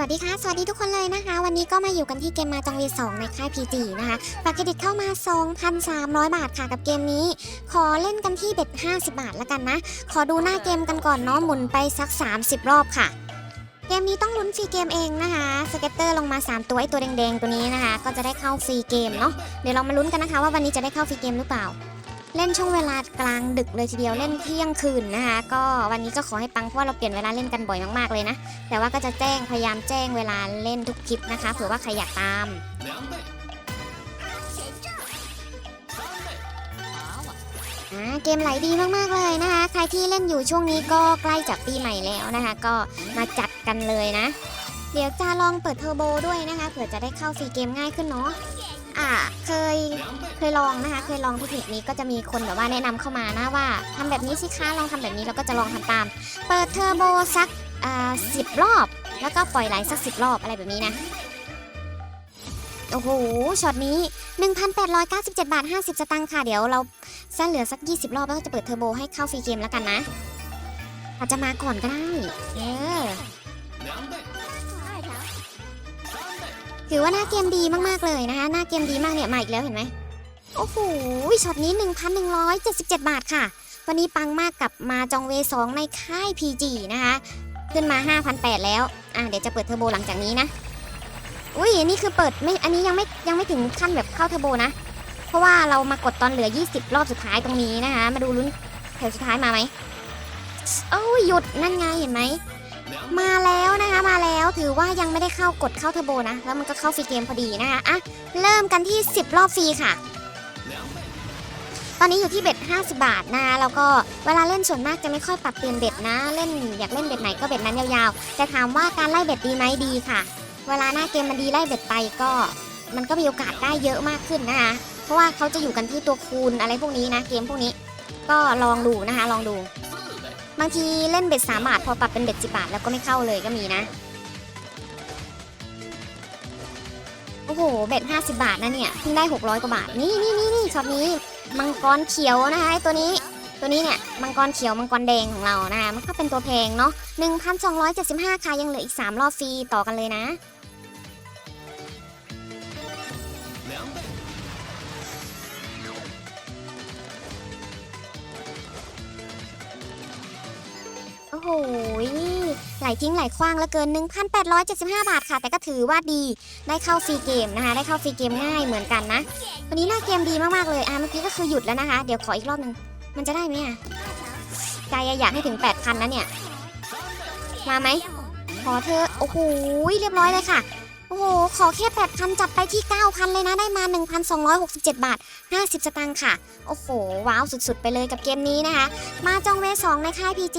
สวัสดีค่ะ สวัสดีทุกคนเลยนะคะ วันนี้ก็มาอยู่กันที่เกมมาจองวีสองในค่าย PG นะคะฝากเครดิตเข้ามา 2,300 บาทค่ะกับเกมนี้ ขอเล่นกันที่เบ็ด50 บาทแล้วกันนะ ขอดูหน้าเกมกันก่อนเนาะหมุนไปสัก 30 รอบค่ะ เกมนี้ต้องลุ้นฟรีเกมเองนะคะสเก็ตเตอร์ลงมา 3 ตัวไอตัวแดงๆ ตัวนี้นะคะ ก็จะได้เข้าฟรีเกมเนาะเดี๋ยวเรามาลุ้นกันนะคะว่าวันนี้จะได้เข้าฟรีเกมหรือเปล่า เล่นช่วงเวลากลางดึกเลยทีเดียวเล่นเที่ยงคืนนะคะ ก็วันนี้ก็ขอให้ปังเพราะว่าเราเปลี่ยนเวลาเล่นกันบ่อยมากๆเลยนะ แต่ว่าก็จะแจ้งพยายามแจ้งเวลาเล่นทุกคลิปนะคะเผื่อว่าใครอยากตามอ่าเกมไหลดีมากๆเลยนะคะ ใครที่เล่นอยู่ช่วงนี้ก็ใกล้จะปีใหม่แล้วนะคะ ก็มาจัดกันเลยนะ เดี๋ยวจะลองเปิดเทอร์โบด้วยนะคะเผื่อจะได้เข้าฟรีเกมง่ายขึ้นเนาะ อ่าเคยเคยลองนะคะ เคยลองเทคนิคนี้ก็จะมีคนแบบว่าแนะนำเข้ามานะว่าทำแบบนี้สิคะลองทำแบบนี้เราก็จะลองทำตาม เปิดเทอร์โบสักอ่าสิบรอบ แล้วก็ปล่อยไหลสักสิบรอบอะไรแบบนี้นะโอ้โห ช็อตนี้ 1,897 บาท 50 สตางค์ค่ะ เดี๋ยวเราซะเหลือสัก 20 รอบแล้วก็จะเปิดเทอร์โบให้เข้าฟรีเกมแล้วกันนะ อาจจะมาก่อนก็ได้ เออ ถือว่าหน้าเกมดีมากๆเลยนะคะ หน้าเกมดีมากเนี่ยมาอีกแล้วเห็นไหมโอ้โหช็อตนี้ 1,177 บาทค่ะ วันนี้ปังมากกับมาจองเวสองในค่าย PG นะคะ ขึ้นมา5,800แล้ว อะเดี๋ยวจะเปิดเทอร์โบหลังจากนี้นะ อุ้ยอันนี้คือเปิดไม่ อันนี้ยังไม่ยังไม่ถึงขั้นแบบเข้าเทอร์โบนะ เพราะว่าเรามากดตอนเหลือ 20 รอบสุดท้ายตรงนี้นะคะ มาดูลุ้นแถวสุดท้ายมาไหมโอ้ยหยุดนั่นไงเห็นไหม มาแล้วนะคะมาแล้วถือว่ายังไม่ได้เข้ากดเข้าเทอร์โบนะ แล้วมันก็เข้าฟรีเกมพอดีนะคะอะเริ่มกันที่ 10 รอบฟรีค่ะ ตอนนี้อยู่ที่เบ็ด50 บาทนะคะแล้วก็เวลาเล่นส่วนมากจะไม่ค่อยปรับเปลี่ยนเบ็ดนะ เล่นอยากเล่นเบ็ดไหนก็เบ็ดนั้นยาวๆ แต่ถามว่าการไล่เบ็ดดีไหมดีค่ะ เวลาหน้าเกมมันดีไล่เบ็ดไปก็ มันก็มีโอกาสได้เยอะมากขึ้นนะคะเพราะว่าเขาจะอยู่กันที่ตัวคูณอะไรพวกนี้นะเกมพวกนี้ ก็ลองดูนะคะลองดู บางทีเล่นเบ็ดสามบาทพอปรับเป็นเบ็ดสิบาทแล้วก็ไม่เข้าเลยก็มีนะ โอ้โห เบ็ด50บาทนะเนี่ยเพิ่งได้600กว่าบาท นี่นี่นี่นี่ช็อตนี้ มังกรเขียวนะคะตัวนี้ ตัวนี้เนี่ยมังกรเขียวมังกรแดงของเรานะคะมันก็เป็นตัวแพงเนาะ1,275ค่ะยังเหลืออีก3รอบฟรีต่อกันเลยนะ ไหลทิ้งไหลคว้างแล้วเกิน 1,875 บาทค่ะ แต่ก็ถือว่าดีได้เข้าฟรีเกมนะคะ ได้เข้าฟรีเกมง่ายเหมือนกันนะวันนี้หน้าเกมดีมากๆเลยอะเมื่อกี้ก็คือหยุดแล้วนะคะ เดี๋ยวขออีกรอบหนึ่งมันจะได้ไหมอะใจอยากให้ถึง 8,000นะเนี่ย มาไหมขอเธอโอ้โหเรียบร้อยเลยค่ะ โอ้โห ขอแค่ 8,000 จับไปที่ 9,000 เลยนะ ได้มา 1,267 บาท 50 สตางค์ค่ะ โอ้โห ว้าว สุดๆ ไปเลยกับเกมนี้นะคะ มาจองเวสองในค่าย PG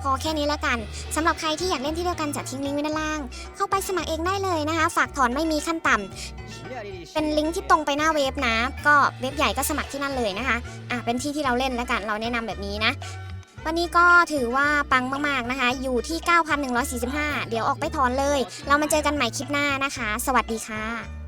พอแค่นี้แล้วกัน สำหรับใครที่อยากเล่นที่เดียวกันจะทิ้งลิงก์ไว้ด้านล่าง เข้าไปสมัครเองได้เลยนะคะ ฝากถอนไม่มีขั้นต่ำเป็นลิงก์ที่ตรงไปหน้าเว็บนะ ก็เว็บใหญ่ก็สมัครที่นั่นเลยนะคะ อะ เป็นที่ที่เราเล่นแล้วกัน เราแนะนำแบบนี้นะ วันนี้ก็ถือว่าปังมากๆนะคะ อยู่ที่ 9,145 เดี๋ยวออกไปถอนเลย เรามาเจอกันใหม่คลิปหน้านะคะ สวัสดีค่ะ